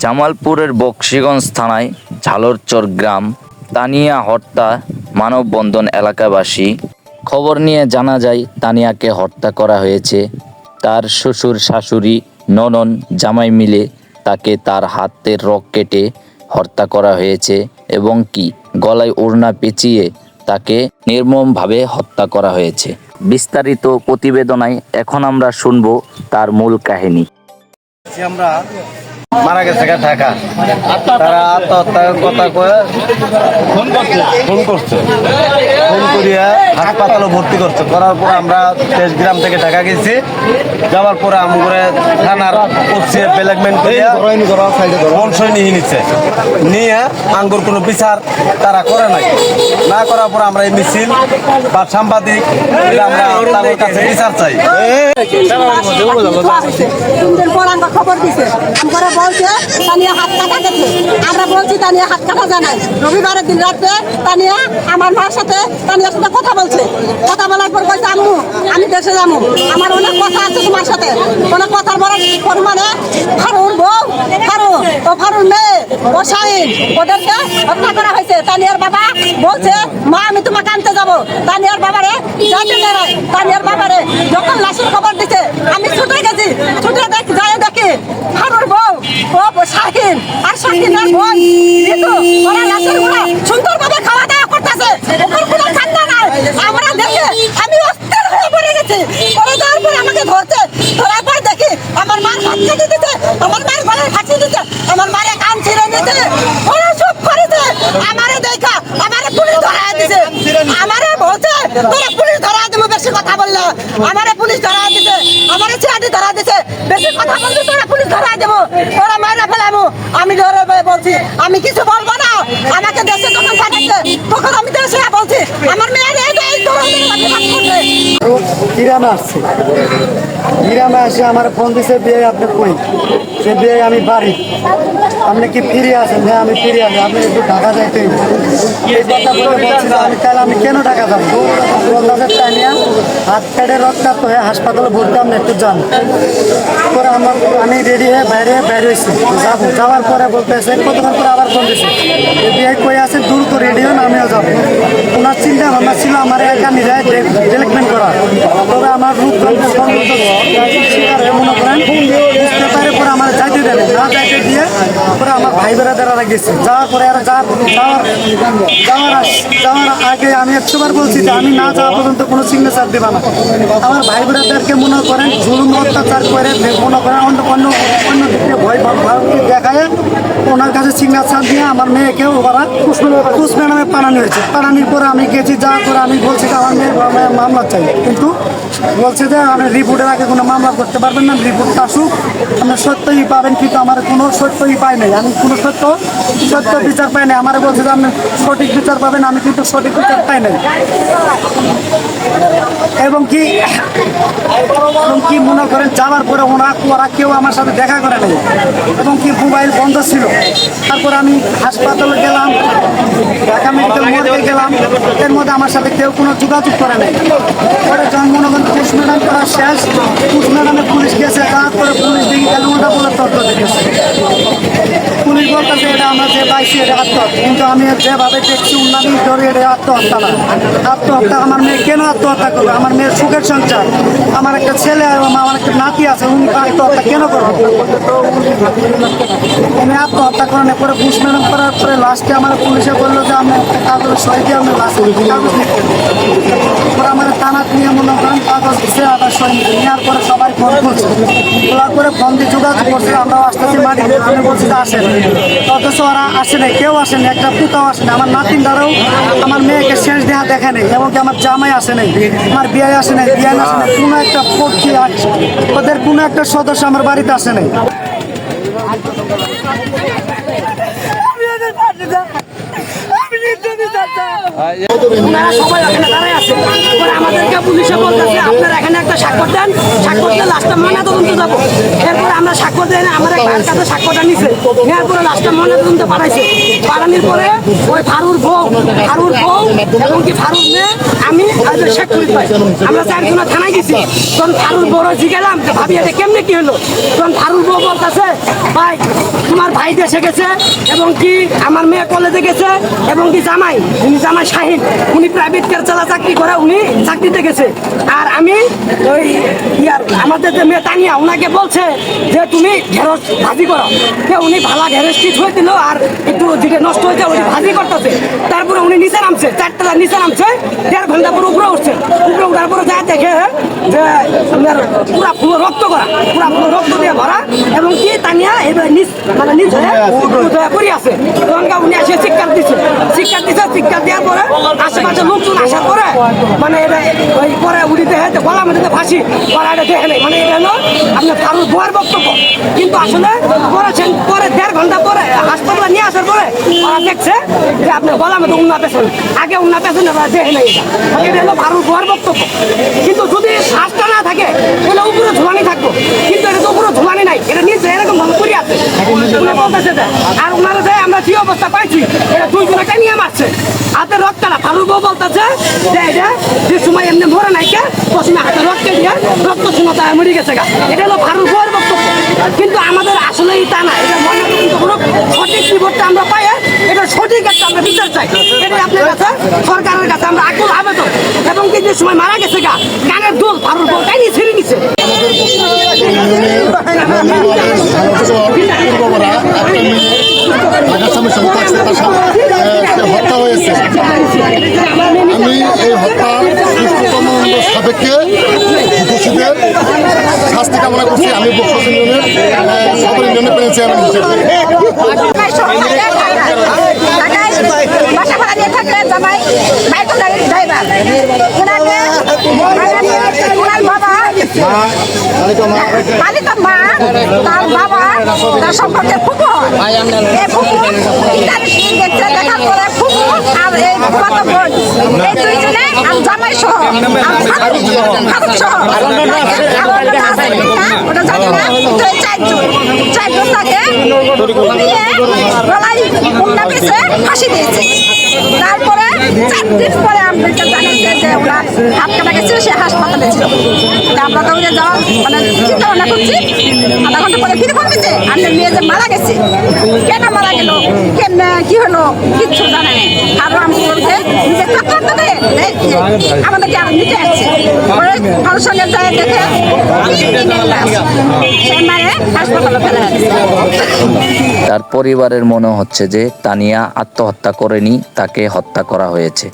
জামালপুরের বক্সিগঞ্জ থানায় ঝালরচর গ্রাম তানিয়া হত্যা মানববন্ধন এলাকাবাসী। খবর নিয়ে জানা যায়, তানিয়াকে হত্যা করা হয়েছে। তার শ্বশুর, শাশুড়ি, ননন জামাই মিলে তাকে তার হাতের রক কেটে হত্যা করা হয়েছে এবং কি গলায় ওড়না পেঁচিয়ে তাকে নির্মমভাবে হত্যা করা হয়েছে। বিস্তারিত প্রতিবেদনায় এখন আমরা শুনব তার মূল কাহিনী। আমরা মারা গেছে ঢাকা তারা আত্মহত্যার কথা কয়ে ফোন করছে ফোন করছে ফোন করিয়া হাসপাতালে ভর্তি করছে করার পর আমরা দেশগ্রাম থেকে ঢাকা গেছি যাওয়ার পরে আমগুরে থানার ওসি প্লেগমেন্ট করিয়া নিয়ে নিচ্ছে নিয়ে আঙ্গুর কোনো বিচার তারা করে নাই না করার পর আমরা এই মিছিল বা সাংবাদিক আমরা তাদের কাছে বিচার চাই খবর দিছে বলছে, তানিয়া হাত কাটা গেছে আমরা বলছি, তানিয়া হাত কাটা জানাই রবিবারের দিন রাতে তানিয়া আমার মার সাথে তানিয়ার সাথে কথা বলছে। কথা বলার পর বলছে, আম্মু, আমি দেশে যাব। আমার অনেক কথা আছে তোমার সাথে। অনেক কথার বড় পরিমাণে ফারুর বউ ফারু ও ফারুর মেয়ে, ও শাহিন। ওদেরকে হত্যা করা হয়েছে। তানিয়ার বাবা বলছে, মা, আমি তোমাকে আনতে যাব। তানিয়ার বাবারে যাইতে। তানিয়ার বাবারে যখন লাশের খবর দিছে, আমি ছুটে গেছি, ছুটে দেখ যাই দেখি ফারুর বউ ও শাহিন আর শাহিনের বোন ঋতু ওরা লাশেরগুলা সুন্দরভাবে খাওয়া দাওয়া করতেছে ওখানে কোনো ঠান্ডা নাই আমরা দেখে আমি অস্থির হয়ে পড়ে গেছি পরে যাওয়ার পর আমাকে ধরছে ধরার পর দেখি আমার মার হাত কেটে দিতে আমার মার গলায় ফাঁসি দিতে আমার মারে কান ছিঁড়ে দিতে ওরা সব করেছে। আমারে দেখা, আমারে পুলিশ ধরা দিছে। আমারে বলছে, তোরা পুলিশ ধরা দেবো, বেশি কথা বললে। আমারে পুলিশ ধরা দিছে আমারে চিরাটি ধরা দিছে বেশি কথা বললে তোরা, পুলিশ ধরা দেবো। তোরা মারা ফেলাবো। আমি ধরে বলছি, আমি কিছু বলব না। আমাকে দেশে যখন পাঠাচ্ছে? তখন আমি দেশে বলছি, আমার মেয়ের এই এই ইরামে আসছে। ইরামে আসে আমার ফোন দিছে, বিয়ে আপনি কই? সে বিয়ে আমি বাড়ি। আপনি কি ফিরে আসেন? হ্যাঁ আমি ফিরে আসি। আপনি একটু ঢাকা যাইতে আমি তাহলে আমি কেন ঢাকা যাব? বলতেছে তাই নিয়ে হাত কেটে রক্তাক্ত হয়ে হাসপাতালে ভর্তি আপনি একটু যান। পরে আমার আমি রেডি হয়ে বাইরে বাইরে হয়েছি। যাব। যাওয়ার পরে বলতেছে, কতক্ষণ পরে আবার ফোন এই বিয়ে কই আছে? দ্রুত রেডি হন, আমিও যাব। ওনার চিন্তা ভাবনা ছিল আমার একা নিজে ডেভেলপমেন্ট করা তবে আমার রূপ গেছে যাওয়ার পরে আর আগে আমি একশোবার বলছি যে আমি না যাওয়া পর্যন্ত কোনো সিগনেচার দেবা না। আমার ভাই বেড়াদারকে মনে করেন, জুলুম অত্যাচার করে মনে করেন অন্য অন্য অন্য ভয় ভাব- ভাব দেখায় ওনার কাছে সিগনেচার দিয়ে আমার মেয়েকেও ওরা ম্যাডামে পাঠানো হয়েছে। পাঠানোর পরে আমি গেছি যাওয়ার পরে আমি বলছি যে আমার মেয়ের মামলা চাই। কিন্তু বলছে যে আপনি রিপোর্টের আগে কোনো মামলা করতে পারবেন না রিপোর্ট আসুক। আপনি সত্যই পাবেন, কিন্তু আমার কোনো সত্যই পাই নাই। আমি কোনো সত্য সত্য বিচার পাই নাই। আমার বলছে যে আপনি সঠিক বিচার পাবেন, আমি কিন্তু সঠিক বিচার পাই নাই। এবং কি এবং কি মনে করেন, যাওয়ার পরে ওরা ওরা কেউ আমার সাথে দেখা করে নাই। এবং কি মোবাইল বন্ধ ছিল। তারপর আমি হাসপাতালে গেলাম, ঢাকা মেডিকেল মর্গে গেলাম। এর মধ্যে আমার সাথে কেউ কোনো যোগাযোগ করে নাই। পরে যখন মনে করেন ম্যাডাম করা শেষ, পুলিশ ম্যাডামে পুলিশ গেছে তারপরে পুলিশ দেখি গেল ওটা বলে তথ্য দেখেছে পুলিশ বলতেছে এটা পাইছি এটা আত্মহত্যা। কিন্তু আমি যেভাবে দেখছি উন্নতি ধরে এটা আত্মহত্যা না। আত্মহত্যা আমার মেয়ে কেন আত্মহত্যা করবে? আমার মেয়ের সুখের সংসার। আমার একটা ছেলে আমার একটা নাতি আছে, উনি আত্মহত্যা কেন করবে? আমি আত্মহত্যা করানোর পরে বুশ করার পরে লাস্টে আমার পুলিশে বলল যে আমি একটা কাগজ সই আমি লাস্ট আমার থানা নিয়ে মনে করেন, কাগজ দিচ্ছে আবার সই নেওয়ার পরে সবাই ফোন করছে। খোলার পরে ফোন দিয়ে যোগাযোগ করছে, আমরাও আসতেছি মাটি আমি বলছি আসেন। অথচ ওরা আসে নাই কেউ আসেনি একটা পুতাও আসে নাই আমার নাতিন দ্বারাও আমার মেয়েকে শেষ দেহা দেখে নেই এবং আমার জামাই আসে নাই আমার বিয়ে আসে নাই বিয়ে আসে নাই। কোনো একটা পক্ষী আছে ওদের কোনো একটা সদস্য আমার বাড়িতে আসে নাই। ওনারা সবাই ওখানে দাঁড়ায় আছে। আছে আমাদেরকে পুলিশে বলতেছে একটা স্বাক্ষর দেন স্বাক্ষর দিয়ে লাস্টটা ময়না তদন্ত যাব। এরপরে আমরা স্বাক্ষর দেয় না আমার এক ভাইয়ের কাছে স্বাক্ষরটা নিছে? নেওয়ার পরে লাস্টটা ময়না তদন্ত পাঠাইছে পাঠানোর পরে ওই ফারুর বউ ফারুর বউ এবং কি ফারুর মেয়ে, আমি ফরিদ ভাই আমরা চারজন থানায় গেছি। তখন ফারুর বড় জিগেলাম ভাবি, এটা কেমনে কি হলো? তখন ফারুর বউ বলতেছে, ভাই, তোমার ভাই দেশে গেছে এবং কি আমার মেয়ে কলেজে গেছে এবং কি জামাই, উনি জামাই শাহিন, উনি প্রাইভেট কার চালা চাকরি করে, উনি চাকরিতে গেছে। আর আমি ওই ইয়ার আমাদের যে মেয়ে তানিয়া ওনাকে বলছে যে তুমি ঢেঁড়স ভাজি করো। যে উনি ভালা ঢেঁড়স কি ছুঁয়ে দিল আর একটু যেটা নষ্ট হয়েছে উনি ভাজি করতেছে। তারপরে উনি নিচে নামছে, চারতলা নিচে নামছে, দেড় ঘণ্টা পরে উপরে উঠছে। উপরে উঠার পরে যা দেখে যে পুরা পুরো রক্ত করা পুরা পুরো রক্ত দিয়ে ভরা এবং কি তানিয়া এবার নিচ মানে নিচ হয়ে পড়ে আছে। তখন উনি এসে চিৎকার দিচ্ছে চিৎকার দিচ্ছে চিৎকার দেওয়ার পরে আশেপাশে লোকজন আসার পরে মানে এটা ওই পরে উঠি দেখে গলা মধ্যে ফাঁসি গলা এটা দেখে নেই। মানে এটা হলো আপনার ফারুক বোয়ার বক্তব্য। কিন্তু আসলে সে- পরে দেড় ঘণ্টা পরে হাসপাতালে নিয়ে আসার পরে ওরা দেখছে যে আপনার গলা মধ্যে উন্না পেছন আগে উন্না পেছন দেখে নেই। এটা হলো ফারুক বোয়ার বক্তব্য কিন্তু যদি শ্বাসটা না থাকে তাহলে উপরে ঝুলানি থাকব কিন্তু এটা তো উপরে ঝুলানি নাই এটা নিচে এরকম ভাবে করে আছে উনি বলতেছে আর ওনারা যে আমরা যে অবস্থা পাইছি, এটা দুই জনকে নিয়ে মারছে হাতে রক্ত না, ফারুক বউ বলতেছে যে, এটা যে সময় এমনি মরে নাই কে, প্রথমে হাতে রক্ত দিয়ে রক্ত শূন্যতা মরে গেছে গা। এটা হলো ফারুক বউয়ের বক্তব্য। কিন্তু আমাদের আসলে তা না, এটা মনে কোনো সঠিক রিপোর্টটা আমরা পাই এটা সঠিক একটা আমরা বিচার চাই। এটা আপনার কাছে, সরকারের কাছে আমরা আকুল আবেদন এবং কি যে সময় মারা গেছে গা গানের দোল ফারুক বউ তাই নিয়ে ছিঁড়ে নিছে পূর্বরা একটা মেয়ে আগাছামের সঙ্গে থাকছে তার সাথে আহ, হত্যা হয়েছে আমি এই হত্যার সুস্থতম সাপেক্ষে দোষীদের শাস্তি কামনা করছি। আমি ইউনিয়নের চেয়ারম্যান মা তার বাবা তার সম্পর্কে ফুকু এই ফুকু ইত্যাদি দেখছে দেখার পরে ফুকু আর এই ফুফাতো বোন এই দুইজনে আর জামাই সহ। আর ফারুক ফারুক সহ। ওটা আছে না, ওটা জানি না। কিন্তু এই চারজন চারজন তাকে গলায় মুন্ডা পেয়েছে ফাঁসি দিয়েছে। তারপরে চার দিন পরে ওরা হাত কাটা গেছে সে হাসপাতালে ছিল। আমরা তো ওই যে যাওয়ার মানে চিন্তা ভাবনা করছি, আধা ঘণ্টা পরে ফিরে মেয়ে যে মারা গেছে, কেন মারা গেল কেন কি হলো, কিচ্ছু জানে আমি বলছে দেবে আমাদেরকে আর নিতে যায় দেখে তার পরিবারের মনে হচ্ছে যে তানিয়া আত্মহত্যা করেনি, তাকে হত্যা করা হয়েছে।